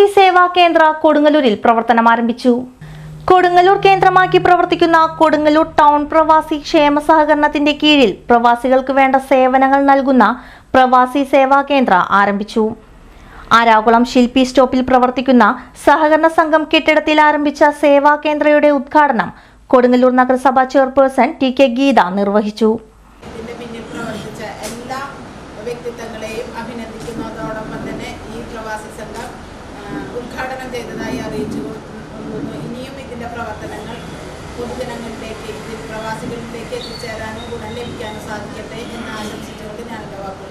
പ്രവാസി സേവാ കേന്ദ്ര കൊടുങ്ങല്ലൂരിൽ പ്രവർത്തനം ആരംഭിച്ചു. കൊടുങ്ങല്ലൂർ കേന്ദ്രമാക്കി പ്രവർത്തിക്കുന്ന കൊടുങ്ങല്ലൂർ ടൗൺ പ്രവാസി ക്ഷേമ സഹകരണത്തിന്റെ കീഴിൽ പ്രവാസികൾക്ക് വേണ്ട സേവനങ്ങൾ നൽകുന്ന പ്രവാസി സേവാ കേന്ദ്ര ആരംഭിച്ചു. ആരാകുളം ശില്പി സ്റ്റോപ്പിൽ പ്രവർത്തിക്കുന്ന സഹകരണ സംഘം കെട്ടിടത്തിൽ ആരംഭിച്ച സേവാ കേന്ദ്രയുടെ ഉദ്ഘാടനം കൊടുങ്ങല്ലൂർ നഗരസഭ ചെയർപേഴ്സൺ ടി കെ ഗീത നിർവഹിച്ചു ഇതിന്റെ പിന്നിൽ പ്രവർത്തിച്ച എല്ലാ വ്യക്തിത്വങ്ങളെയും അഭിനന്ദിക്കുന്നതോടൊപ്പം തന്നെ ഈ പ്രവാസി സംഘം ആ, ഉദ്ഘാടനം ചെയ്തതായി അറിയിച്ചു. കൊള്ളുന്നു ഇനിയും ഇതിന്റെ പ്രവർത്തനങ്ങൾ പൊതുജനങ്ങളിലേക്ക് പ്രവാസികളിലേക്ക് എത്തിച്ചേരാനും ഗുണം ലഭിക്കാനും സാധിക്കട്ടെ എന്ന് ആശംസിച്ചുകൊണ്ട് ഞാൻ എന്റെ വാക്കുകൾ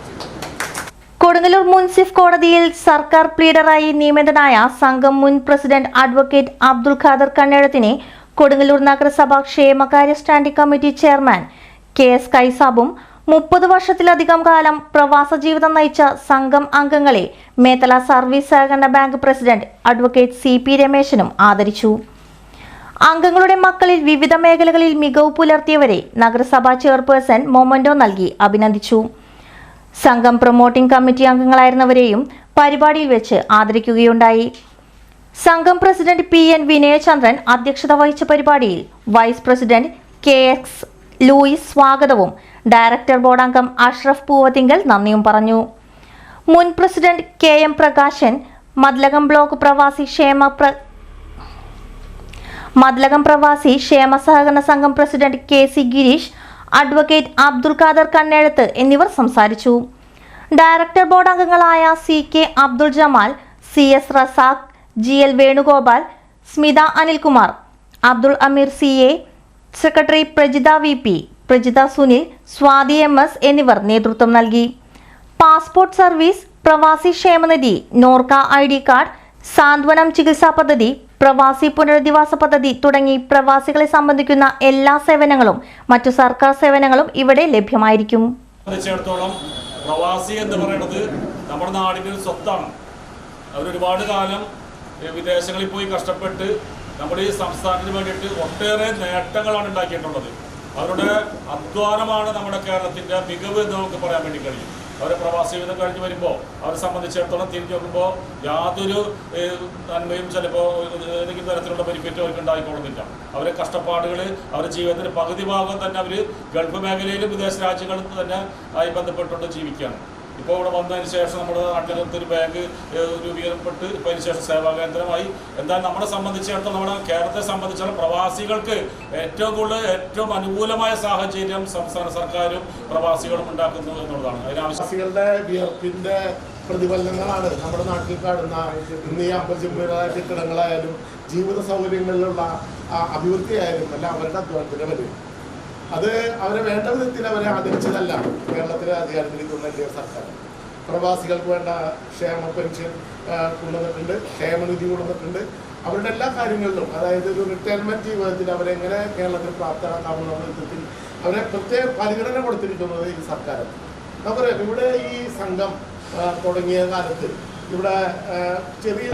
കൊടുങ്ങല്ലൂർ മുൻസിഫ് കോടതിയിൽ സർക്കാർ പ്ലീഡറായി നിയമിതനായ സംഘം മുൻ പ്രസിഡന്റ് അഡ്വക്കേറ്റ് അബ്ദുൽ ഖാദർ കണ്ണേഴത്തിനെ കൊടുങ്ങല്ലൂർ നഗരസഭ ക്ഷേമകാര്യ standing committee chairman K S കൈസാബും മുപ്പത് വർഷത്തിലധികം കാലം പ്രവാസ ജീവിതം നയിച്ച സംഘം അംഗങ്ങളെ മേത്തല സർവീസ് സഹകരണ bank president advocate C P രമേശനും ആദരിച്ചു. അംഗങ്ങളുടെ മക്കളിൽ വിവിധ മേഖലകളിൽ മികവ് പുലർത്തിയവരെ നഗരസഭാ ചെയർപേഴ്സൺ മൊമന്റോ നൽകി അഭിനന്ദിച്ചു. സംഘം പ്രൊമോട്ടിംഗ് കമ്മിറ്റി അംഗങ്ങളായിരുന്നവരെയും പരിപാടിയിൽ വെച്ച് ആദരിക്കുകയുണ്ടായി. സംഘം പ്രസിഡന്റ് പി എൻ വിനയചന്ദ്രൻ അധ്യക്ഷത വഹിച്ച പരിപാടിയിൽ vice president K X Louis സ്വാഗതവും ഡയറക്ടർ ബോർഡ് അംഗം അഷ്റഫ് പൂവത്തിങ്കൽ നന്ദിയും പറഞ്ഞു. മുൻ president K M Prakashan Mathilakam block പ്രവാസി ക്ഷേമ മദ്ലകം പ്രവാസി ക്ഷേമ സഹകരണ സംഘം president K C Girish advocate Abdul Khader Kannezhath എന്നിവർ സംസാരിച്ചു. ഡയറക്ടർ ബോർഡ് അംഗങ്ങളായ C K Abdul Jamal C S Razak G L Venugopal Smitha Anilkumar Abdul Ameer C A secretary Prajitha V P Prajitha Sunil Swathi M S എന്നിവർ നേതൃത്വം നൽകി. Passport service പ്രവാസി ക്ഷേമനിധി NORKA I D card Santhwanam ചികിത്സാ പദ്ധതി പ്രവാസി പുനരധിവാസ പദ്ധതി തുടങ്ങി പ്രവാസികളെ സംബന്ധിക്കുന്ന എല്ലാ സേവനങ്ങളും മറ്റു സർക്കാർ സേവനങ്ങളും ഇവിടെ ലഭ്യമായിരിക്കും. പ്രവാസി എന്ന് പറയുന്നത് നമ്മുടെ നാടിന്റെ ഒരു സ്വത്താണ് അവരൊരുപാട് കാലം വിദേശങ്ങളിൽ പോയി കഷ്ടപ്പെട്ട് നമ്മുടെ ഈ സംസ്ഥാനത്തിന് വേണ്ടിയിട്ട് ഒട്ടേറെ നേട്ടങ്ങളാണ് ഉണ്ടാക്കിയിട്ടുള്ളത്. അവരുടെ അധ്വാനമാണ് നമ്മുടെ കേരളത്തിന്റെ മികവ് എന്ന് നമുക്ക് പറയാൻ വേണ്ടി കഴിയും. അവരെ പ്രവാസി ജീവിതം കഴിഞ്ഞ് വരുമ്പോൾ അവരെ സംബന്ധിച്ചിടത്തോളം തിരിഞ്ഞു നോക്കുമ്പോൾ യാതൊരു നന്മയും ചിലപ്പോൾ ഏതെങ്കിലും തരത്തിലുള്ള ബെനിഫിറ്റ് അവർക്ക് ഉണ്ടായിക്കൊള്ളുന്നില്ല അവരെ കഷ്ടപ്പാടുകൾ അവരുടെ ജീവിതത്തിന്റെ പകുതി ഭാഗം തന്നെ അവർ ഗൾഫ് മേഖലയിലും വിദേശ രാജ്യങ്ങളിൽ തന്നെ ആയി ബന്ധപ്പെട്ടുകൊണ്ട് ജീവിക്കുകയാണ്. ഇപ്പോൾ ഇവിടെ വന്നതിന് ശേഷം നമ്മുടെ നാട്ടിലത്തെ ഒരു ബാങ്ക് രൂപീകരപ്പെട്ട് ഇപ്പോൾ അതിന് ശേഷം സേവാ കേന്ദ്രമായി. എന്നാൽ നമ്മളെ സംബന്ധിച്ചിടത്തോളം നമ്മുടെ കേരളത്തെ സംബന്ധിച്ചിടത്തോളം പ്രവാസികൾക്ക് ഏറ്റവും കൂടുതൽ ഏറ്റവും അനുകൂലമായ സാഹചര്യം സംസ്ഥാന സർക്കാരും പ്രവാസികളും ഉണ്ടാക്കുന്നു എന്നുള്ളതാണ്. അതിനാവശ്യങ്ങളുടെ വിയർപ്പിന്റെ പ്രതിഫലനങ്ങളാണ് നമ്മുടെ നാട്ടിൽ കാണുന്ന ഇന്ന് ഈ അമ്പലചുമ്പര കെട്ടിടങ്ങളായാലും ജീവിത സൗകര്യങ്ങളിലുള്ള അഭിവൃദ്ധിയായാലും എല്ലാം അവരുടെ അധ്വാനത്തിന്റെ വരും അത് അവരെ വേണ്ട വിധത്തിൽ അവരെ ആദരിച്ചതല്ല? കേരളത്തിലെ അധികാരത്തിലേക്കുള്ള എൻ സർക്കാർ. പ്രവാസികൾക്ക് വേണ്ട ക്ഷേമ പെൻഷൻ കൊണ്ടുവന്നിട്ടുണ്ട് ക്ഷേമനിധി കൊണ്ടുവന്നിട്ടുണ്ട്. അവരുടെ എല്ലാ കാര്യങ്ങളിലും അതായത് ഒരു റിട്ടയർമെന്റ് ജീവിതത്തിൽ അവരെങ്ങനെ കേരളത്തിൽ പ്രാപ്തരാക്കാവുന്ന വിധത്തിൽ അവരെ പ്രത്യേക പരിഗണന കൊടുത്തിരിക്കുന്നത് ഈ സർക്കാർ. നമുക്കറിയാം ഇവിടെ ഈ സംഘം തുടങ്ങിയ കാലത്ത് ഇവിടെ ചെറിയ